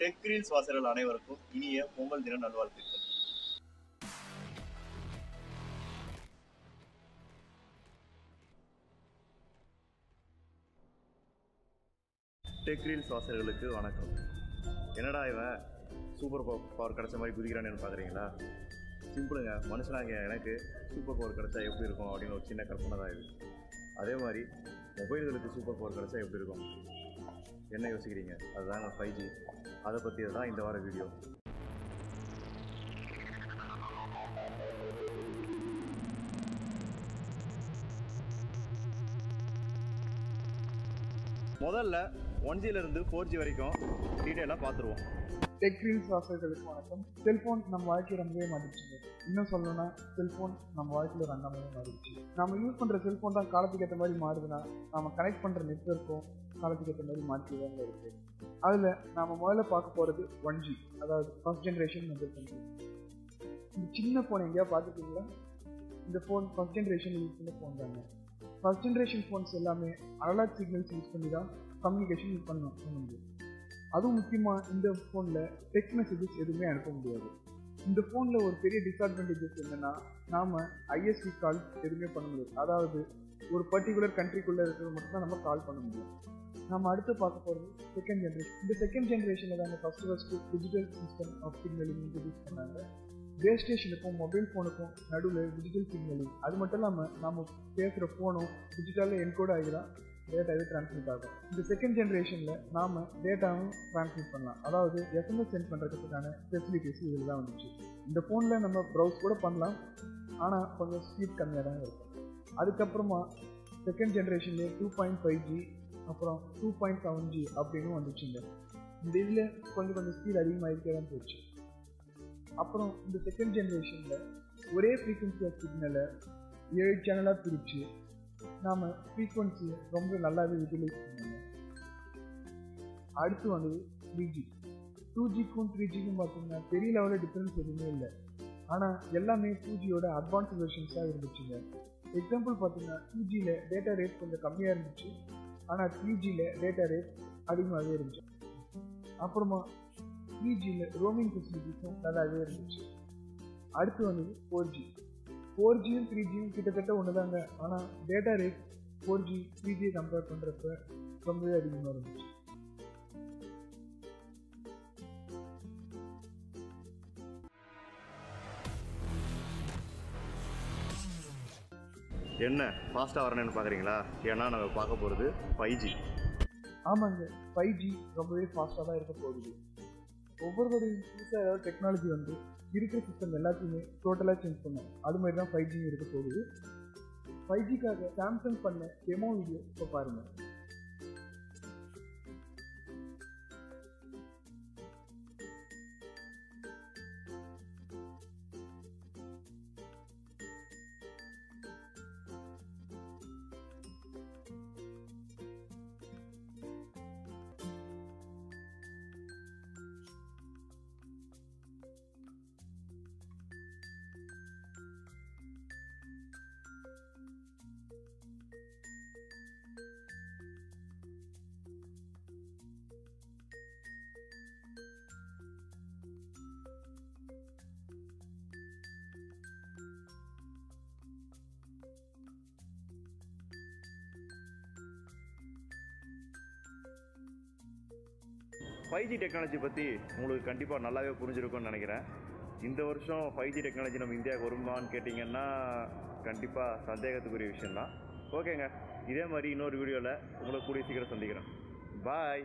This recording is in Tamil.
டெக் ரீல்ஸ் வாசகர்கள் அனைவருக்கும் இனிய பொங்கல் தின நல்வாழ்த்துக்கள். டெக் ரீல்ஸ் வாசகர்களுக்கு வணக்கம். என்னடா இவன்? சூப்பர் பவர் கிடைச்ச மாதிரி குதிக்கிறானு பார்க்குறீங்களா சிம்பிளுங்க மனுஷனாங்க எனக்கு சூப்பர் பவர் கிடச்சா எப்படி இருக்கும் அப்படின்னு ஒரு சின்ன கற்பனை தான் இது. அதே மாதிரி மொபைல்களுக்கு சூப்பர் பவர் கிடைச்சா எப்படி இருக்கும்? என்ன யோசிக்கிறீங்க? அதுதாங்க ஃபைவ் ஜி அதை பற்றி தான் இந்த வார வீடியோ முதல்ல ஒன் ஜிலேருந்து ஃபோர் ஜி வரைக்கும் டீட்டெயிலாக பார்த்துருவோம். டெக் ரீல்ஸ் வாசகர்களுக்கு வணக்கம். செல்போன் நம்ம வாழ்க்கையை ரொம்பவே மாறிடுச்சு இன்னும் சொல்லணும்னா செல்போன் நம்ம வாழ்க்கையில் ரெண்டாமே மாறிடுச்சு நம்ம யூஸ் பண்ணுற செல்போன் தான் காலத்துக்கு ஏற்ற மாதிரி மாறுதுன்னா நம்ம கனெக்ட் பண்ணுற நெட்ஒர்க்கும் காலத்துக்கு ஏற்ற மாதிரி மாற்றி தான் இருக்கு. அதில் நாம் முதல்ல பார்க்க போகிறது ஒன் ஜி அதாவது ஃபர்ஸ்ட் ஜென்ரேஷன் மொபைல் ஃபோன் இந்த சின்ன ஃபோன் எங்கேயா பார்த்துருக்கீங்களா? இந்த ஃபோன் ஃபர்ஸ்ட் ஜென்ரேஷன் யூஸ் பண்ண ஃபோன் தாங்க. ஃபர்ஸ்ட் ஜென்ரேஷன் ஃபோன்ஸ் எல்லாமே அனலாக் சிக்னல்ஸ் யூஸ் பண்ணி தான் கம்யூனிகேஷன் யூஸ் பண்ணணும். அதுவும் முக்கியமாக இந்த ஃபோனில் டெக்ஸ்ட் மெசேஜஸ் எதுவுமே அனுப்ப முடியாது. இந்த ஃபோனில் ஒரு பெரிய டிஸ்அட்வான்டேஜஸ் என்னென்னா நாம் ஐஎஸ்சி கால் எதுவுமே பண்ண முடியாது. அதாவது ஒரு பர்டிகுலர் கண்ட்ரிக்குள்ளே இருக்கிறது மட்டும்தான் நம்ம கால் பண்ண முடியும். நம்ம அடுத்து பார்க்க போகிறது செகண்ட் ஜென்ரேஷன் இந்த செகண்ட் ஜென்ரேஷனில் தாங்க first first digital system of signalling introduce பண்ணாங்க. பேஸ் ஸ்டேஷனுக்கும் மொபைல் ஃபோனுக்கும் நடுவில் டிஜிட்டல் சிக்னலிங் அது மட்டும் இல்லாமல் நம்ம பேசுகிற ஃபோனும் டிஜிட்டலில் என்கோட் ஆகிதான் டேட்டாவே டிரான்ஸ்மிட் ஆகும். இந்த செகண்ட் ஜென்ரேஷனில் நாம் டேட்டாவும் டிரான்ஸ்மிட் பண்ணலாம். அதாவது எஸ்எம்எஸ் சென்ட் பண்ணுறதுக்கான ஃபெசிலிட்டிஸ் இதில் தான் வந்துச்சு. இந்த ஃபோனில் நம்ம ப்ரௌஸ் கூட பண்ணலாம். ஆனால் கொஞ்சம் ஸ்பீட் கம்மியாக தான் இருக்கும். அதுக்கப்புறமா செகண்ட் ஜென்ரேஷன்லேயே டூ பாயிண்ட் ஃபைவ் ஜி அப்புறம் டூ பாயிண்ட் செவன் ஜி அப்படின்னு வந்துச்சுங்க இந்த. இதில் கொஞ்சம் கொஞ்சம் ஸ்பீட் அதிகமாகிட்டே தான் போச்சு. அப்புறம் இந்த செகண்ட் ஜென்ரேஷனில் ஒரே ஃப்ரீக்வன்சி ஆஃப் சிக்னலை ஏழு சேனலாக பிரித்து நாம் ஃப்ரீக்வன்சி ரொம்ப நல்லாவே யூட்டிலைஸ் பண்ணுவோம் அடுத்து வந்து த்ரீ ஜி டூ ஜிக்கும் த்ரீ ஜிக்கும் பார்த்தீங்கன்னா பெரிய லெவலில் டிஃப்ரென்ஸ் எதுவுமே இல்லை. ஆனால் எல்லாமே டூ ஜியோட அட்வான்ஸ் வெர்ஷன்ஸாக இருந்துச்சுங்க. எக்ஸாம்பிள் பார்த்தீங்கன்னா டூ ஜியில் டேட்டா ரேட் கொஞ்சம் கம்மியாக இருந்துச்சு. ஆனால் த்ரீ ஜியில் டேட்டா ரேட் அதிகமாகவே இருந்துச்சு. அப்புறமா த்ரீ ஜியில் ரோமிங் ஃபெசிலிட்டிஸும் நல்லாவே இருந்துச்சு. அடுத்து வந்து ஃபோர் ஜி ஃபோர் ஜியும் த்ரீ ஜியும் கிட்டத்தட்ட ஒன்று தாங்க ஆனால் data rate four G three ஜியை compare பண்ணுறப்ப ரொம்பவே அதிகமாக இருந்துச்சு. என்ன ஃபாஸ்ட்டாக வரணும்னு பார்க்குறீங்களா ஏன்னா நம்ம பார்க்க போகிறது ஃபைவ் ஜி ஆமாங்க ஃபைவ் ஜி ரொம்பவே ஃபாஸ்ட்டாக தான் இருக்க போகுது. ஒவ்வொருவரையும் புதுசாக ஏதாவது டெக்னாலஜி வந்து இருக்கிற சிஸ்டம் எல்லாத்தையுமே டோட்டலாக சேஞ்ச் பண்ணும். அது மாதிரி தான் ஃபைவ் ஜி இருக்க போகுது. ஃபைவ் ஜிக்காக சாம்சங் பண்ண டெமோ வீடியோ இப்போ பாருங்கள் ஃபைவ் ஜி டெக்னாலஜி பற்றி உங்களுக்கு கண்டிப்பாக நல்லாவே புரிஞ்சிருக்கும்னு நினைக்கிறேன். இந்த வருஷம் ஃபைவ் ஜி டெக்னாலஜி நம்ம இந்தியாவுக்கு வருமான்னு கேட்டிங்கன்னா கண்டிப்பாக சந்தேகத்துக்குரிய விஷயம்தான். ஓகேங்க. இதே மாதிரி இன்னொரு வீடியோவில் உங்களை கூடிய சீக்கிரம் சந்திக்கிறேன். பாய்